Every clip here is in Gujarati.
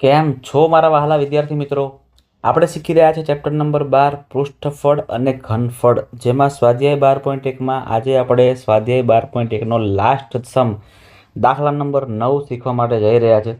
કેમ છો મારા વહાલા વિદ્યાર્થી મિત્રો? આપણે શીખી રહ્યા છીએ ચેપ્ટર નંબર બાર, પૃષ્ઠફળ અને ઘનફળ, જેમાં સ્વાધ્યાય બાર પોઈન્ટ એકમાં આજે આપણે સ્વાધ્યાય બાર પોઈન્ટ એકનો લાસ્ટ સમ દાખલા નંબર નવ શીખવા માટે જઈ રહ્યા છે.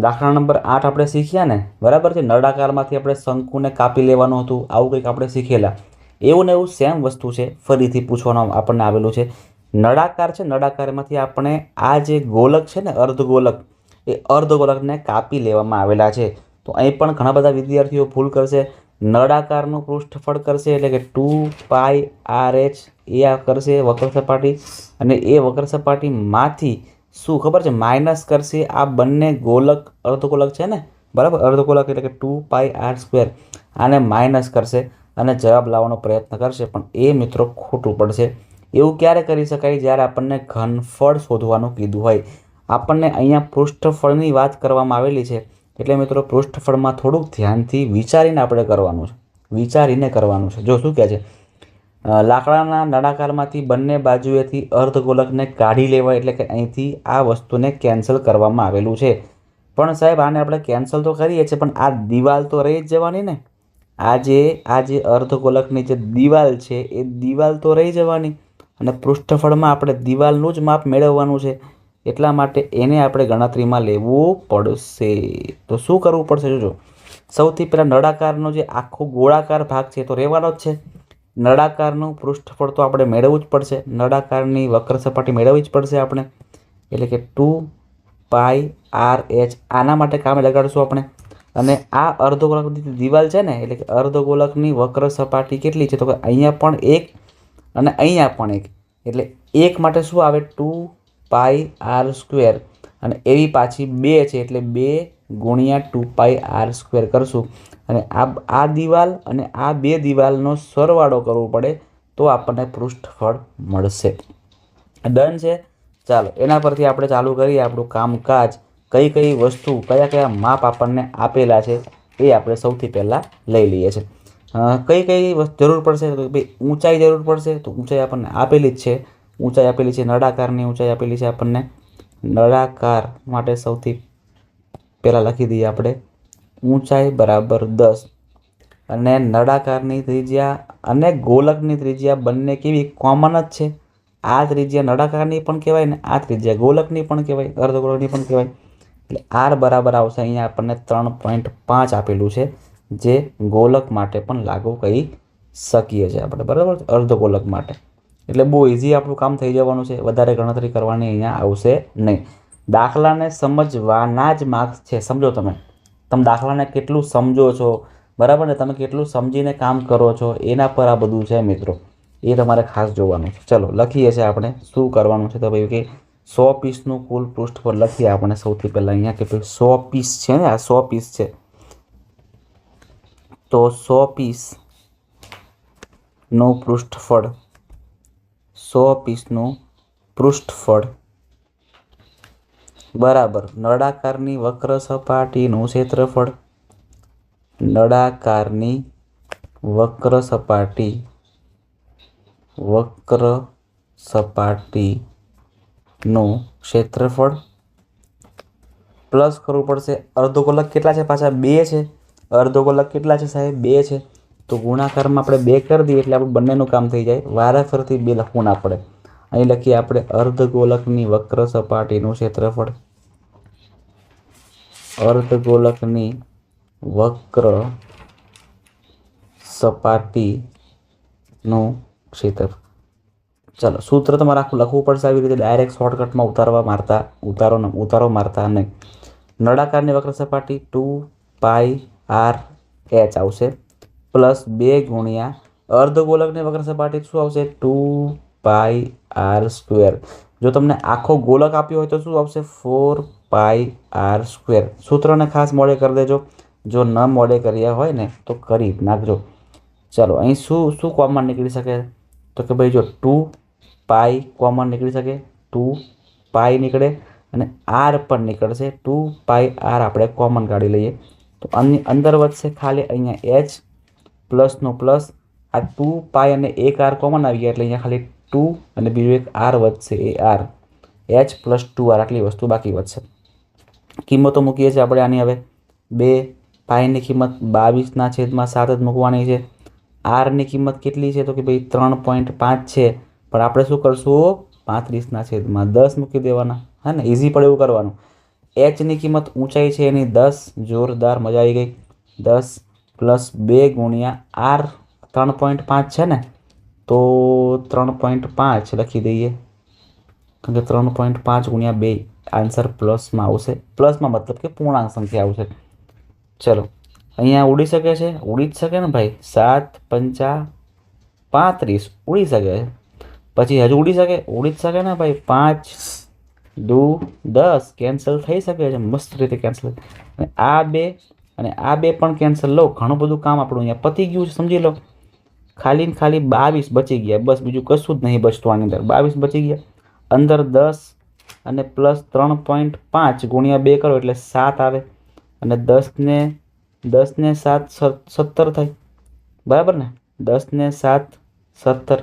દાખલા નંબર આઠ આપણે શીખ્યા ને? બરાબર છે? નળાકારમાંથી આપણે શંકુને કાપી લેવાનું હતું, આવું કંઈક આપણે શીખેલા. એવું ને એવું સેમ વસ્તુ છે. ફરીથી પૂછવાનું આપણને આવેલું છે. નળાકાર છે? નળાકારમાંથી આપણે આ જે ગોલક છે ને, અર્ધગોલક એ અર્ધગોલકને કાપી લેવામાં આવેલા છે. તો અહીં પણ ઘણા બધા વિદ્યાર્થીઓ ભૂલ કરશે. નળાકારનું પૃષ્ઠફળ કરશે એટલે કે ટુ પાઈ આર એચ એ આ કરશે વક્ર સપાટી. અને એ વક્ર સપાટીમાંથી શું ખબર છે? માઇનસ કરશે આ બંને ગોલક અર્ધગોલક છે ને? બરાબર? અર્ધગોલક એટલે કે ટુ પાઈ આર સ્ક્વેર. આને માઇનસ કરશે અને જવાબ લાવવાનો પ્રયત્ન કરશે. પણ એ મિત્રો ખોટું પડશે. એવું ક્યારે કરી શકાય? જ્યારે આપણને ઘનફળ શોધવાનું કીધું હોય. આપણને અહીંયા પૃષ્ઠફળની વાત કરવામાં આવેલી છે. એટલે મિત્રો, પૃષ્ઠફળમાં થોડુંક ધ્યાનથી વિચારીને આપણે કરવાનું છે. વિચારીને કરવાનું છે. જો શું કહે છે? લાકડાના નળાકારમાંથી બંને બાજુએથી અર્ધગોલકને કાઢી લેવાય એટલે કે અહીંથી આ વસ્તુને કેન્સલ કરવામાં આવેલું છે. પણ સાહેબ, આને આપણે કેન્સલ તો કરીએ છીએ, પણ આ દિવાલ તો રહી જ જવાની ને. આ જે આ જે અર્ધગોલકની જે દિવાલ છે, એ દિવાલ તો રહી જવાની. અને પૃષ્ઠફળમાં આપણે દિવાલનું જ માપ મેળવવાનું છે. એટલા માટે એને આપણે ગણતરીમાં લેવું પડશે. તો શું કરવું પડશે? જોજો. સૌથી પહેલાં નળાકારનો જે આખો ગોળાકાર ભાગ છે તો રહેવાનો જ છે. નળાકારનું પૃષ્ઠફળ તો આપણે મેળવવું જ પડશે. નળાકારની વક્ર સપાટી મેળવવી જ પડશે આપણે. એટલે કે ટુ પાઈ આર એચ આના માટે કામે લગાડીશું આપણે. અને આ અર્ધગોલકની દિવાલ છે ને, એટલે કે અર્ધગોલકની વક્ર સપાટી કેટલી છે? તો કે અહીંયા પણ એક અને અહીંયા પણ એક. એટલે એક માટે શું આવે? Two pi R square. અને એવી પાછી બે છે, એટલે બે ગુણ્યા ટુ પાઈ આર સ્ક્વેર કરશું. અને આ આ દિવાલ અને આ બે દિવાલનો સરવાળો કરવો પડે તો આપણને પૃષ્ઠફળ મળશે. ડન છે? ચાલો, એના પરથી આપણે ચાલુ કરીએ આપણું કામકાજ. કઈ કઈ વસ્તુ, કયા કયા માપ આપણને આપેલા છે એ આપણે સૌથી પહેલાં લઈ લઈએ છીએ કઈ કઈ જરૂર પડશે? તો ભાઈ ઊંચાઈ જરૂર પડશે? તો ઊંચાઈ આપણને આપેલી જ છે. ઊંચાઈ આપેલી છે, નળાકારની ઊંચાઈ આપેલી છે આપણને. નળાકાર માટે સૌથી પહેલાં લખી દઈએ આપણે. ઊંચાઈ બરાબર દસ. અને નળાકારની ત્રિજ્યા અને ગોલકની ત્રિજ્યા બંને કેવી? કોમન જ છે. આ ત્રિજ્યા નળાકારની પણ કહેવાય ને આ ત્રિજ્યા ગોલકની પણ કહેવાય અર્ધગોળકની પણ કહેવાય. એટલે આર બરાબર આવશે, અહીંયા આપણને ત્રણ પોઈન્ટ પાંચ આપેલું છે, જે ગોલક માટે પણ લાગુ કહી શકીએ છીએ આપણે, બરાબર? અર્ધગોલક માટે. એટલે બહુ ઇઝી આપણું કામ થઈ જવાનું છે. વધારે ગણતરી કરવાની અહીંયા આવશે નહીં. દાખલાને સમજવાના જ માર્ક્સ છે. સમજો તમે. તમે દાખલાને કેટલું સમજો છો? બરાબર ને? તમે કેટલું સમજીને કામ કરો છો? એના પર આ બધું છે મિત્રો. એ તમારે ખાસ જોવાનું છે. ચલો, લખીએ છીએ આપણે. શું કરવાનું છે? તો ભાઈ કે સો પીસનું કુલ પૃષ્ઠ પર લખીએ આપણે સૌથી પહેલાં અહીંયા કે ભાઈ સો પીસ છે ને? આ સો પીસ છે. તો સો પીસનું પૃષ્ઠફળ સો પીસનું પૃષ્ઠફળ. બરાબર. નળાકારની વક્ર સપાટીનું ક્ષેત્રફળ. નળાકારની વક્ર સપાટી વક્ર સપાટીનું ક્ષેત્રફળ. પ્લસ કરવું પડશે અર્ધગોલક કેટલા છે? પાછા બે છે. અર્ધગોલક કેટલા છે સાહેબ? બે છે. તો ગુણાકારમાં આપણે બે કરી દઈએ એટલે આપણે બંનેનું કામ થઈ જાય. વારાફરતી બે લખવું ના પડે. અહીં લખીએ આપણે અર્ધગોલકની વક્ર સપાટીનું ક્ષેત્રફળ. અર્ધગોલકની વક્ર સપાટીનું ક્ષેત્રફળ. ચાલો, સૂત્ર તમારે આખું લખવું પડશે આવી રીતે ડાયરેક્ટ શોર્ટકટમાં ઉતારવા મારતા, ઉતારો ઉતારો મારતા નહીં. નળાકારની વક્ર સપાટી ટુ પાઈ આર એચ આવશે. પ્લસ બે ગુણ્યા અર્ધગોલકની વગર સપાટી શું આવશે? Two pi R square. જો તમને આખો ગોલક આપ્યો હોય તો શું આવશે? Four pi R square. સૂત્રને ખાસ મોડે કરી દેજો. જો ન મોડે કર્યા હોય ને, તો કરી નાખજો. ચાલો, અહીં શું શું કોમન નીકળી શકે? તો કે ભાઈ જો ટુ પાઈ કોમન નીકળી શકે? ટુ પાઈ નીકળે અને આર પણ નીકળશે. ટુ પાઈ આર આપણે કોમન કાઢી લઈએ. તો અંદર વધશે ખાલી અહીંયા એચ પ્લસનો પ્લસ આ ટુ પાય અને એક આર કોમન આવી ગયા એટલે અહીંયા ખાલી ટુ અને બીજું એક આર વધશે, એ R. H plus two R આટલી વસ્તુ બાકી વધશે. કિંમતો મૂકીએ છીએ આપણે આની હવે. બે પાયની કિંમત બાવીસના છેદમાં સાત જ મૂકવાની છે. આરની કિંમત કેટલી છે? તો કે ભાઈ ત્રણ પોઈન્ટ પાંચ છે. પણ આપણે શું કરશું? પાંત્રીસના છેદમાં દસ મૂકી દેવાના. હા ને? ઇઝી પડે એવું કરવાનું. એચની કિંમત ઊંચાઈ છે એની દસ. જોરદાર મજા આવી ગઈ. દસ પ્લસ બે ગુણ્યા આર ત્રણ પોઈન્ટ પાંચ છે ને, તો ત્રણ પોઈન્ટ પાંચ લખી દઈએ. કારણ કે ત્રણ પોઈન્ટ પાંચ ગુણ્યા બે આન્સર પ્લસમાં આવશે. પ્લસમાં મતલબ કે પૂર્ણાંક સંખ્યા આવશે. ચલો, અહીંયા ઉડી શકે છે? ઉડી જ શકે ને ભાઈ? સાત પંચા પાંત્રીસ, ઉડી શકે. છે પછી હજુ ઉડી શકે? ઉડી જ શકે ને ભાઈ? પાંચ, દુ, દસ, કેન્સલ થઈ શકે છે. મસ્ત રીતે કેન્સલ. આ બે અને આ બે પણ કેન્સલ લો. ઘણું બધું કામ આપણું અહીંયા પતી ગયું છે, સમજી લો. ખાલી ને ખાલી બાવીસ બચી ગયા. બસ બીજું કશું જ નહીં બચતું આની અંદર. બાવીસ બચી ગયા. અંદર દસ અને પ્લસ ત્રણ પોઈન્ટ પાંચ ગુણ્યા બે કરો એટલે સાત આવે. અને દસને દસને સાત સત્તર થાય. બરાબર ને? દસને સાત સત્તર.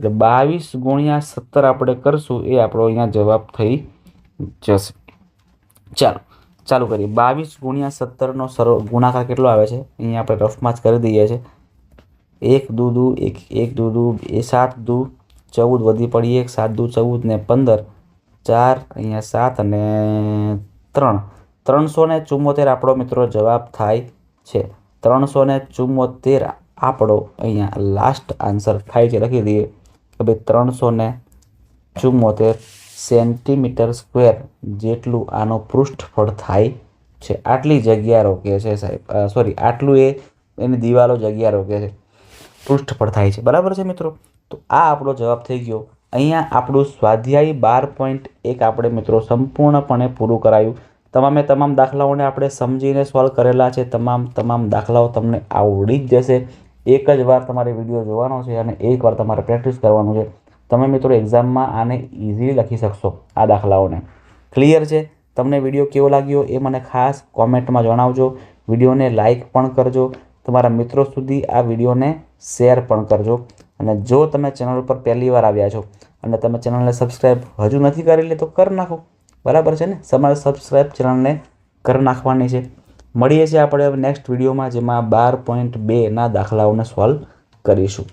એટલે બાવીસ ગુણ્યા સત્તર આપણે કરશું એ આપણો અહીંયા જવાબ થઈ જશે. ચાલો. ચાલુ કરીએ. બાવીસ ગુણ્યા સત્તરનો સરો, ગુણાકાર કેટલો આવે છે? અહીંયા આપણે રફમાં જ કરી દઈએ છીએ. એક દૂ દૂ, એક એક દૂ દૂ, એ સાત દુ, ચૌદ વધી પડી એક સાત દુ, ચૌદ ને પંદર, ચાર, અહીંયા સાત અને ત્રણ. ત્રણસો ને ચુમ્મોતેર આપણો મિત્રો જવાબ થાય છે. ત્રણસો ને ચુમ્મોતેર આપણો અહીંયા લાસ્ટ આન્સર થાય છે. લખી દઈએ કે ભાઈ ત્રણસો ને ચુમ્મોતેર સેન્ટીમીટર સ્ક્વેર જેટલું આનો પૃષ્ઠફળ થાય છે. આટલી જગ્યા રોકે છે સાહેબ. સોરી આટલું એ, એની દિવાલો જગ્યા રોકે છે. પૃષ્ઠફળ થાય છે. બરાબર છે મિત્રો? તો આ આપણો જવાબ થઈ ગયો. અહીંયા આપણું સ્વાધ્યાય બાર પોઈન્ટ એક આપણે મિત્રો સંપૂર્ણપણે પૂરું કરાયું. તમામે તમામ દાખલાઓને આપણે સમજીને સોલ્વ કરેલા છે. તમામ તમામ દાખલાઓ તમને આવડી જ જશે. એક જ વાર તમારે વીડિયો જોવાનો છે અને એક વાર તમારે પ્રેક્ટિસ કરવાનું છે. તમે મિત્રો એક્ઝામમાં આને ઇઝીલી લખી શકશો, આ દાખલાઓને. ક્લિયર છે? તમને વીડિયો કેવો લાગ્યો એ મને ખાસ કોમેન્ટમાં જણાવજો. વિડીયોને લાઇક પણ કરજો. તમારા મિત્રો સુધી આ વિડીયોને શેર પણ કરજો. અને જો તમે ચેનલ પર પહેલી વાર આવ્યા છો અને તમે ચેનલને સબસ્ક્રાઈબ હજુ નથી કરેલી તો કરી નાખો. બરાબર છે ને? તમારે સબસ્ક્રાઈબ ચેનલને કરી નાખવાની છે. મળીએ છીએ આપણે નેક્સ્ટ વિડીયોમાં જેમાં બાર પોઈન્ટ બેના દાખલાઓને સોલ્વ કરીશું.